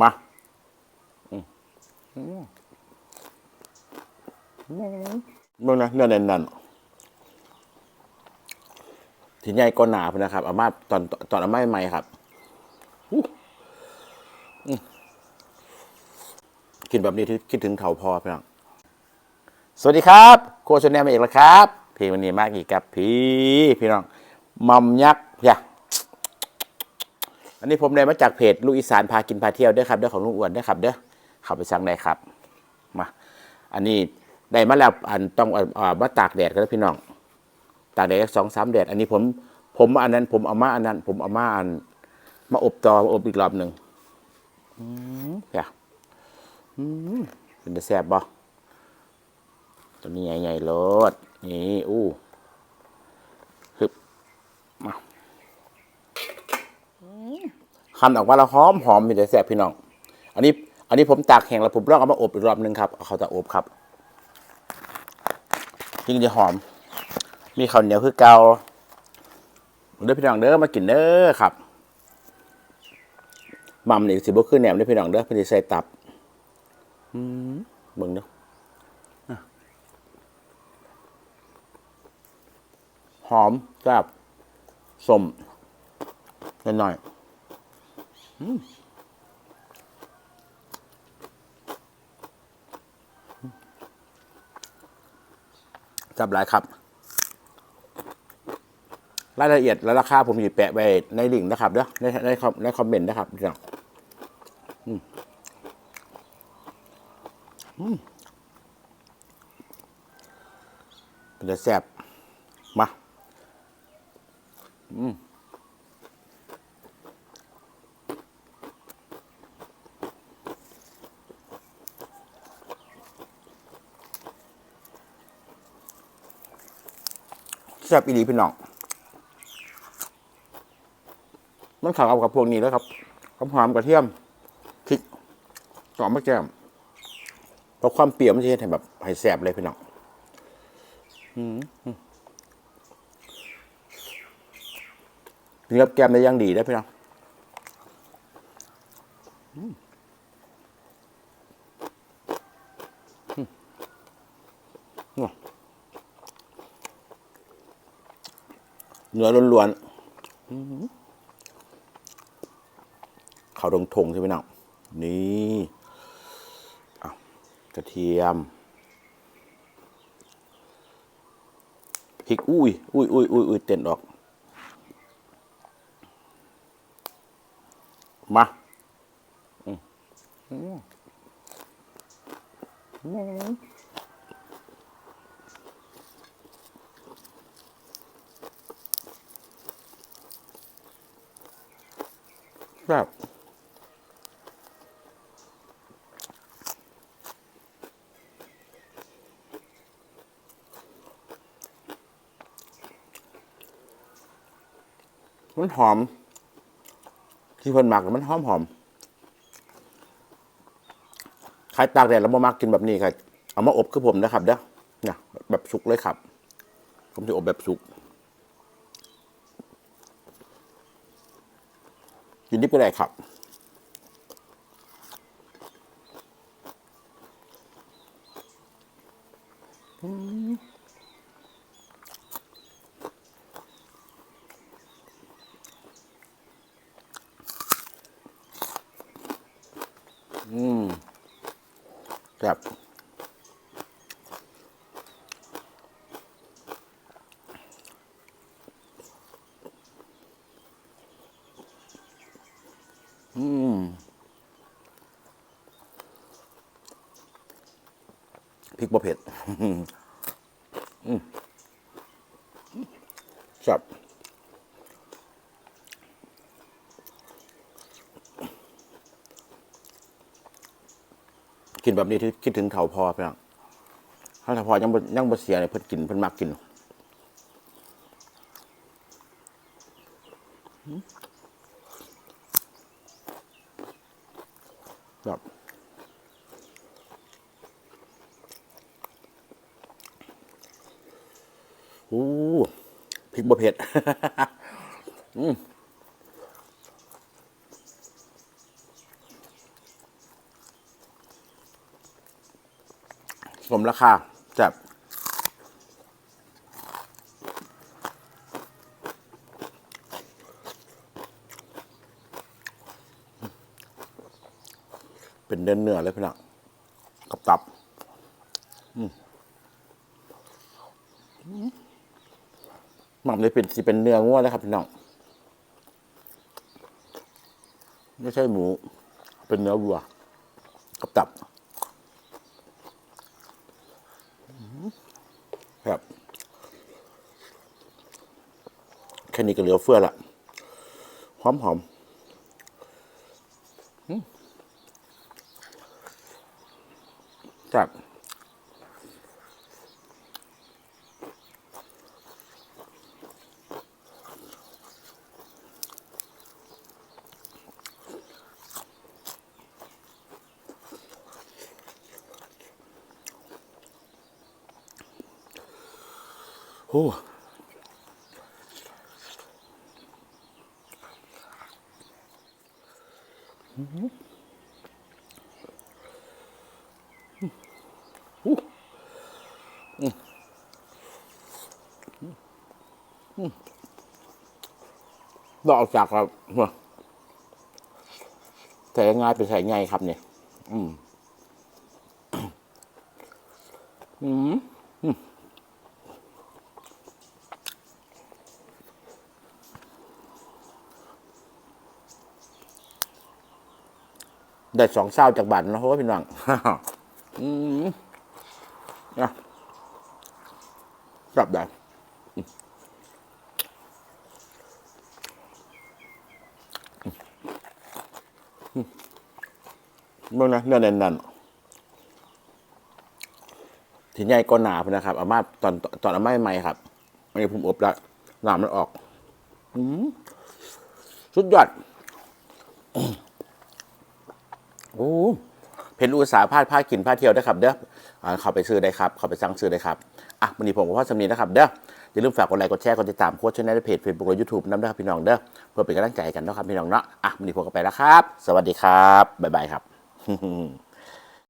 มาอืมเมื่อนะเนื้อแน่นๆที่ใหญ่ก็หนาพนนะครับอามาตอนตอนอาม่ใหม่ครับกินแบบนี้ที่คิดถึงเถาพอพี่น้องสวัสดีครับ โคชแนลมาอีกแล้วครับพี่วันนี้มากอีกครับพี่ พี่น้องมัมยักษ์อย่ อันนี้ผมได้มาจากเพจลูกอีสานพากินพาเที่ยวเด้อครับเด้อของลุงอ้วนเด้อครับเด้อเข้าไปสั่งได้ครับมาอันนี้ได้มาแล้วอันต้องเอาเอามาตากแดดกันแล้วพี่น้อง ตากแดดสองสามแดด อันนี้ผมผมอันนั้น ผมเอามาอันนั้น ผมเอามาอัน มาอบต่อมาอบอีกรอบหนึ่งอืมอย่าอืมเป็นจะแซ่บบ่ตัวนี้ใหญ่ๆโลดนี่อู้ฮึบมา คันออกมาแล้วหอมหอมมีแต่แซ่บพี่น้อง อันนี้อันนี้ผมตากแห้งแล้วผมลองเอามาอบอีกรอบหนึงครับเขาจะอบครับยิ่งจะหอม มีข้าวเหนียวคือเกาเด้อพี่น้องเด้อมากินเด้อครับมัมนี่สิบ่ขึ้นแหนมเด้อพี่น้องเด้อเพิ่นสิใส่ตับอืมเบิ่งเด้ออะหอมแซ่บสมนิดหน่อย จับหลายครับ รายละเอียดและราคาผมอยู่แปะไว้ในลิงก์นะครับเด้อในในคอมในคอมเมนต์นะครับพี่น้องอืมอืมเป็นจะแซ่บมา อืม แซ่บอีหลีพี่น้องมันขาวเอากับพวกนี้แล้วครับหอมหอมกระเทียมพริกต่อมะแก้มเพราะความเปรี้ยวมันจะเห็นแบบให้แซ่บเลยพี่น้องอืมอืมกินกับแก้มได้ยังดีได้พี่น้องอืมอืมอืม เนื้อล้วนๆอื้อหือข้าวดงทงใช่ไหมน้องนี่กระเทียมพริกอุ้ยอุ้ยอุ้ยอุ้ยอุ้ยเต้นออก มาอืมอืม แบบมันหอม ที่เพิ่นหมักมันหอมหอมใครตากแดดแล้วมามักกินแบบนี้ครับเอามาอบคือผมนะครับเด้อเนี่ยแบบสุกเลยครับ ผมจะอบแบบสุก กินดิบก็ได้ครับอืมครับ พริกบะเผ็ดอืมครับกินแบบนี้ที่คิดถึงเถาพอไปแล้วถ้าเถาพอยังบ่ยังบ่เสียเนี่ยเพิ่นกินเพิ่นมักกินอืมครับ ริกบ่เผ็ดมสมราคาจับเป็นเนื้อเนือเลยพี่น้อง หม่เลยเป็นสิเป็นเนื้องัวเลยครับพี่น้องไม่ใช่หมู เป็นเนื้อวัว กับตับ ครับ แค่นี้ก็เหลือเฟือละหอมหอมจั โอ้ดอกจากครับใส่ง่ายไปใส่ง่ายครับเนี่ย อืม อืม ได้สองเศร้าจากบัตรนะเพราะว่าพี่น้องอืมนะกลับได้อืมอืมเมื่อนะเนื้อแน่นๆทีใหญ่ก็หนาพนะครับอามาตอนตอนอามาใหม่ครับอันนี้ผมอบแล้วหนามันออก อืมสุดยอด โอ้เพนอุตสาหพาดผ้ากินผ้าเที่ยวได้ครับ เด้อเข้าไปซื้อได้ครับเข้าไปสั่งซื้อได้ครับอะวันนี้ผมกับพ่อสำนีนะครับเด้ออย่าลืมฝากกดไลค์กดแชร์กดติดตามโค้ชช่องในเพจเฟซบุ๊กและยูทูบน้ำเด้ครับพี่น้องเด้อเพื่อเป็นกำลังใจกันนะครับพี่น้องเนาะอะวันนี้ผมก็ไปแล้วครับ สวัสดีครับบ๊ายบายครับ